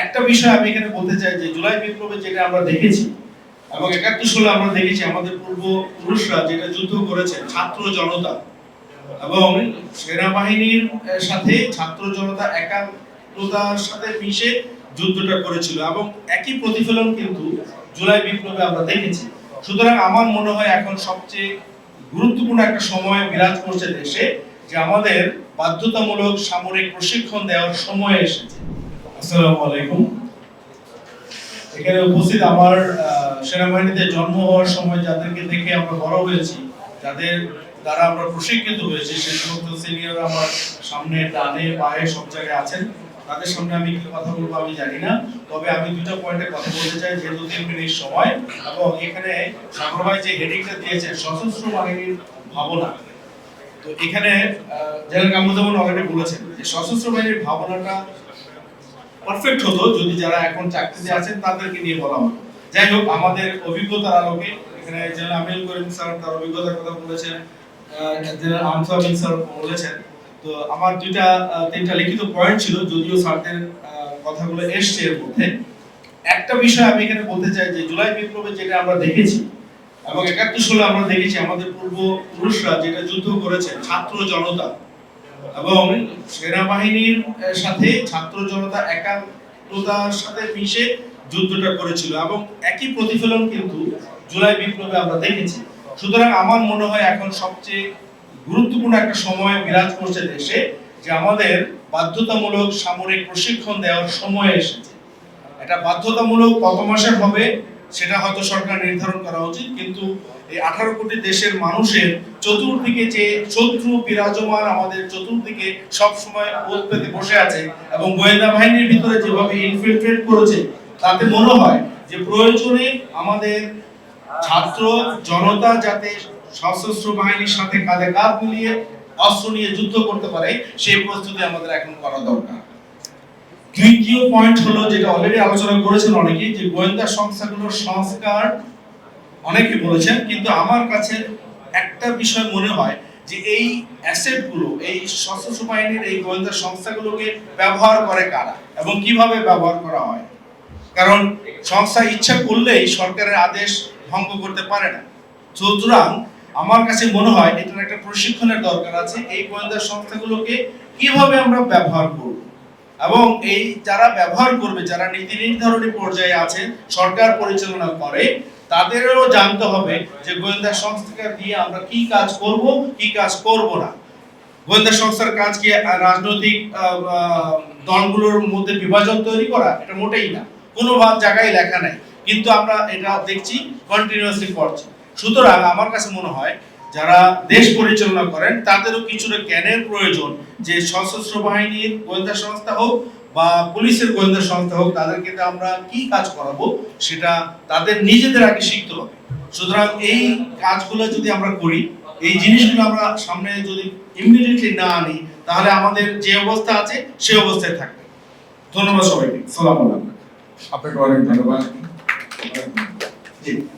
একটা বিষয় আমি এখানে বলতে চাই যে জুলাই বিপ্লবে যেটা আমরা দেখেছি এবং একাত্তর সালে আমরা দেখেছি, আমাদের পূর্ব পুরুষরা যেটা যুদ্ধ করেছে ছাত্র জনতা এবং সেনাবাহিনীর সাথে ছাত্র জনতা একাত্মতার সাথে মিশে যুদ্ধটা করেছিল এবং একই প্রতিফলন কিন্তু জুলাই বিপ্লবে আমরা দেখেছি। সুতরাং আমার মনে হয় এখন সবচেয়ে গুরুত্বপূর্ণ একটা সময় বিরাজ করছে দেশে যে আমাদের বাধ্যতামূলক সামরিক প্রশিক্ষণ দেওয়ার সময় এসেছে। আসসালামু আলাইকুম। এখানে উপস্থিত আমার সেনাবাহিনীতে জন্ম হওয়ার সময় যাদেরকে দেখে আমরা বড় হয়েছি, যাদের দ্বারা আমরা প্রশিক্ষিত হয়েছি, সে সমস্ত সিনিয়র আমার সামনে ডানে বায়ে সব জায়গায় আছেন। তাদের সামনে আমি কি কথা বলব আমি জানি না, তবে আমি দুটো পয়েন্টে কথা বলতে চাই, যেহেতু তিন মিনিট সময়, এবং এখানে সাগর ভাই যে হেডিংটা দিয়েছেন, সশস্ত্র বাহিনীর ভাবনা। তো এখানে জেনারেল কামরুজ্জামান অলরেডি বলেছেন যে সশস্ত্র বাহিনীর ভাবনাটা পারফেক্ট হতো যদি যারা এখন চাকরিতে আছেন তাদেরকে নিয়ে বলা হতো। যাই হোক, আমাদের অভিজ্ঞতার আলোকে এখানে জেনারেল আমির করিম স্যার তার অভিজ্ঞতার কথা বলেছেন জেনারেল আমসাবিন স্যার বলেছেন। তো আমার দুইটা তিনটা লিখিত পয়েন্ট ছিল, যদিও স্যারদের কথাগুলো এসছে এর মধ্যে। একটা বিষয় আমি এখানে বলতে চাই যে জুলাই বিপ্লবে যেটা আমরা দেখেছি এবং একাত্তর সালে আমরা দেখেছি আমাদের পূর্ব পুরুষরা যেটা যুদ্ধ করেছে ছাত্র জনতা এবং সেনাবাহিনীর সাথে ছাত্র জনতা একাত্মতার সাথে মিশে যুদ্ধটা করেছিল এবং একই প্রতিফলন কিন্তু জুলাই বিপ্লবে আমরা দেখেছি। সুতরাং আমার মনে হয় এখন সবচেয়ে গুরুত্বপূর্ণ একটা সময় বিরাজ করছে দেশে, যে আমাদের বাধ্যতামূলক সামরিক প্রশিক্ষণ দেওয়ার সময় এসেছে। এটা বাধ্যতামূলক কত মাসের হবে সেটা হয়তো সরকার নির্ধারণ করা উচিত, কিন্তু এই আঠারো কোটি দেশের মানুষের চতুর্দিকে যে শত্রু বিরাজমান আমাদের চতুর্দিকে সব সময় ওত পেতে বসে আছে এবং গোয়েন্দা বাহিনীর ভিতরে যেভাবে ইনফিলট্রেট করেছে, তাতে মনে হয় যে প্রয়োজনে আমাদের ছাত্র জনতা যাতে সশস্ত্র বাহিনীর সাথে কাঁধে কাঁধ মিলিয়ে অস্ত্র নিয়ে যুদ্ধ করতে পারে, সেই প্রস্তুতি আমাদের এখন করা দরকার। তৃতীয় পয়েন্ট হলো যেটা অলরেডি আলোচনা করেছেন অনেকেই, যে গোয়েন্দা সংস্থাগুলোর সংস্কার অনেকে বলেছেন, কিন্তু আমার কাছে একটা বিষয় মনে হয় যে এই অ্যাসেটগুলো, এই সশস্ত্র বাহিনীর এই গোয়েন্দা সংস্থাগুলোকে ব্যবহার করে কারা এবং কীভাবে ব্যবহার করা হয়? কারণ সংস্থা ইচ্ছা করলেই সরকারের আদেশ ভঙ্গ করতে পারে না। সুতরাং আমার কাছে মনে হয় এটার একটা প্রশিক্ষণের দরকার আছে, এই গোয়েন্দা সংস্থাগুলোকে কীভাবে আমরা ব্যবহার করব? এবং এই যারা ব্যবহার করবে, যারা নীতি নির্ধারণী পর্যায়ে আছে, সরকার পরিচালনা করে, তাদেরও জানতে হবে যে গোয়েন্দা সংস্থাকে দিয়ে আমরা কি কাজ করব, কি কাজ করব না। গোয়েন্দা সংস্থার কাজ কি রাজনৈতিক দলগুলোর মধ্যে বিভাজন তৈরি করা, এটা মোটেই না। কোনো জায়গায় লেখা নাই। কিন্তু আমরা এটা দেখছি কন্টিনিউয়াসলি করছি সুতরাং আমার কাছে মনে হয় যারা দেশ পরিচালনা করেন, তাদেরও কিছুটা জ্ঞানের প্রয়োজন যে সশস্ত্র বাহিনীর গোয়েন্দা সংস্থা হোক বা পুলিশের গোয়েন্দা সংস্থা হোক, তাদেরকে আমরা কি কাজ করাবো সেটা তাদের নিজেদের আগে শিখতে হবে। সুতরাং এই কাজগুলো যদি আমরা করি, এই জিনিসগুলো আমরা সামনে যদি ইমিডিয়েটলি না আনি, তাহলে আমাদের যে অবস্থা আছে, সে অবস্থায় থাকবে। ধন্যবাদ সবাইকে। সালাম আলাইকুম। আপনাকে অনেক ধন্যবাদ। জি।